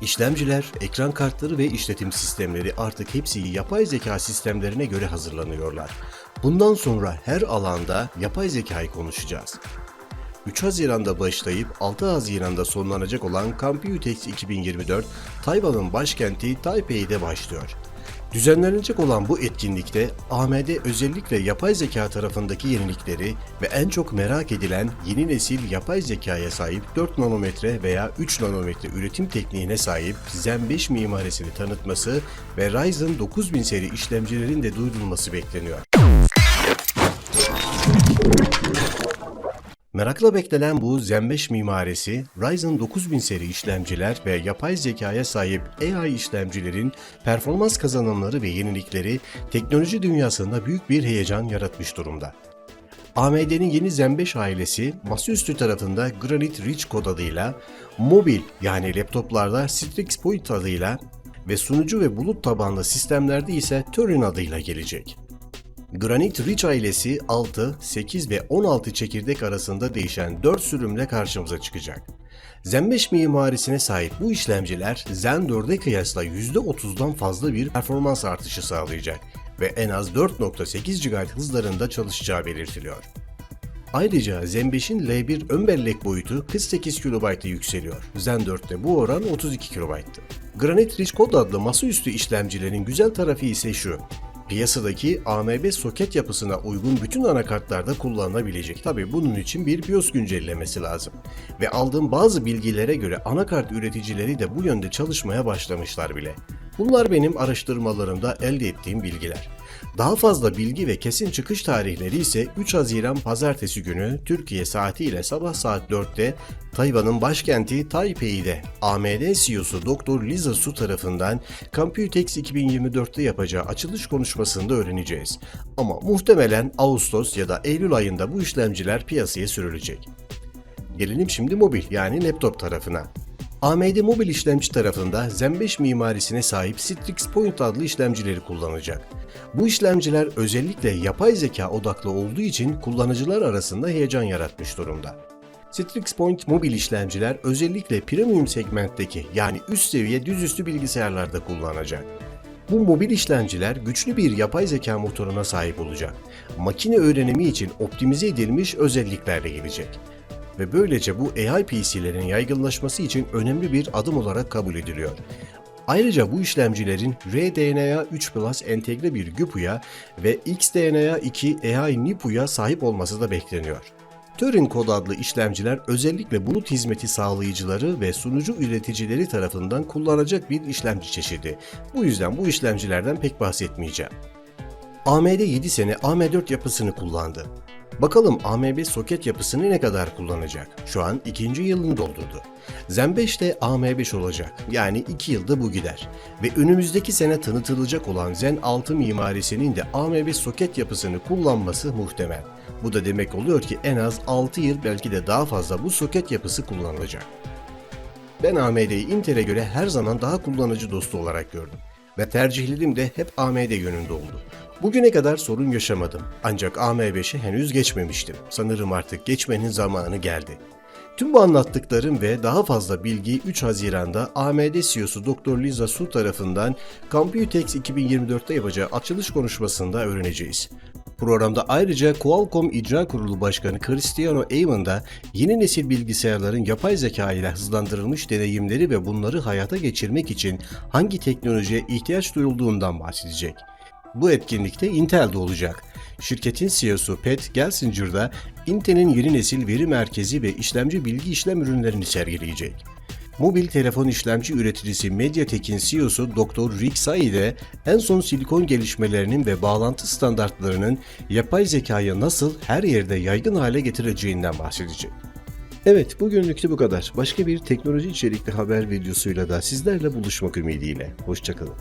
İşlemciler, ekran kartları ve işletim sistemleri artık hepsi yapay zeka sistemlerine göre hazırlanıyorlar. Bundan sonra her alanda yapay zekayı konuşacağız. 3 Haziran'da başlayıp 6 Haziran'da sonlanacak olan Computex 2024, Tayvan'ın başkenti Taipei'de başlıyor. Düzenlenecek olan bu etkinlikte AMD özellikle yapay zeka tarafındaki yenilikleri ve en çok merak edilen yeni nesil yapay zekaya sahip 4 nanometre veya 3 nanometre üretim tekniğine sahip Zen 5 mimarisini tanıtması ve Ryzen 9000 seri işlemcilerin de duyurulması bekleniyor. Merakla beklenen bu 5 mimarisi, Ryzen 9000 seri işlemciler ve yapay zekaya sahip AI işlemcilerin performans kazanımları ve yenilikleri teknoloji dünyasında büyük bir heyecan yaratmış durumda. AMD'nin yeni Zen 5 ailesi masaüstü tarafında Granite Ridge kod adıyla, mobil yani laptoplarda Strix Point adıyla ve sunucu ve bulut tabanlı sistemlerde ise Turin adıyla gelecek. Granite Ridge ailesi 6, 8 ve 16 çekirdek arasında değişen 4 sürümle karşımıza çıkacak. Zen 5 mimarisine sahip bu işlemciler Zen 4'e kıyasla %30'dan fazla bir performans artışı sağlayacak ve en az 4.8 GHz hızlarında çalışacağı belirtiliyor. Ayrıca Zen 5'in L1 ön bellek boyutu 48 KB'a yükseliyor. Zen 4'te bu oran 32 KB'tı. Granite Ridge Code adlı masaüstü işlemcilerin güzel tarafı ise şu. Piyasadaki AMB soket yapısına uygun bütün anakartlarda kullanılabilecek. Tabi bunun için bir BIOS güncellemesi lazım. Ve aldığım bazı bilgilere göre anakart üreticileri de bu yönde çalışmaya başlamışlar bile. Bunlar benim araştırmalarımda elde ettiğim bilgiler. Daha fazla bilgi ve kesin çıkış tarihleri ise 3 Haziran Pazartesi günü Türkiye saatiyle sabah saat 4'te Tayvan'ın başkenti Taipei'de AMD CEO'su Dr. Lisa Su tarafından Computex 2024'te yapacağı açılış konuşmasında öğreneceğiz. Ama muhtemelen Ağustos ya da Eylül ayında bu işlemciler piyasaya sürülecek. Gelelim şimdi mobil yani laptop tarafına. AMD mobil işlemci tarafında Zen 5 mimarisine sahip Strix Point adlı işlemcileri kullanacak. Bu işlemciler özellikle yapay zeka odaklı olduğu için kullanıcılar arasında heyecan yaratmış durumda. Strix Point mobil işlemciler özellikle premium segmentteki yani üst seviye düzüstü bilgisayarlarda kullanacak. Bu mobil işlemciler güçlü bir yapay zeka motoruna sahip olacak. Makine öğrenimi için optimize edilmiş özelliklerle gelecek ve böylece bu AI PC'lerin yaygınlaşması için önemli bir adım olarak kabul ediliyor. Ayrıca bu işlemcilerin RDNA 3 Plus entegre bir GPU'ya ve XDNA 2 AI NIPU'ya sahip olması da bekleniyor. Turing kod adlı işlemciler özellikle bulut hizmeti sağlayıcıları ve sunucu üreticileri tarafından kullanacak bir işlemci çeşidi. Bu yüzden bu işlemcilerden pek bahsetmeyeceğim. AMD 7 sene AM4 yapısını kullandı. Bakalım AMB soket yapısını ne kadar kullanacak? Şu an ikinci yılını doldurdu. Zen 5 de AM5 olacak. Yani 2 yılda bu gider. Ve önümüzdeki sene tanıtılacak olan Zen 6 mimarisinin de AM5 soket yapısını kullanması muhtemel. Bu da demek oluyor ki en az 6 yıl belki de daha fazla bu soket yapısı kullanılacak. Ben AMD'yi Intel'e göre her zaman daha kullanıcı dostu olarak gördüm ve tercihlerim de hep AMD yönünde oldu. Bugüne kadar sorun yaşamadım ancak AM5'i henüz geçmemiştim. Sanırım artık geçmenin zamanı geldi. Tüm bu anlattıklarım ve daha fazla bilgi 3 Haziran'da AMD CEO'su Dr. Lisa Su tarafından Computex 2024'te yapacağı açılış konuşmasında öğreneceğiz. Programda ayrıca Qualcomm İcra Kurulu Başkanı Cristiano Amon da yeni nesil bilgisayarların yapay zeka ile hızlandırılmış deneyimleri ve bunları hayata geçirmek için hangi teknolojiye ihtiyaç duyulduğundan bahsedecek. Bu etkinlikte Intel de olacak. Şirketin CEO'su Pat Gelsinger da Intel'in yeni nesil veri merkezi ve işlemci bilgi işlem ürünlerini sergileyecek. Mobil telefon işlemci üreticisi MediaTek'in CEO'su Dr. Rick Sai de en son silikon gelişmelerinin ve bağlantı standartlarının yapay zekayı nasıl her yerde yaygın hale getireceğinden bahsedecek. Evet, bugünlük de bu kadar. Başka bir teknoloji içerikli haber videosuyla da sizlerle buluşmak ümidiyle. Hoşçakalın.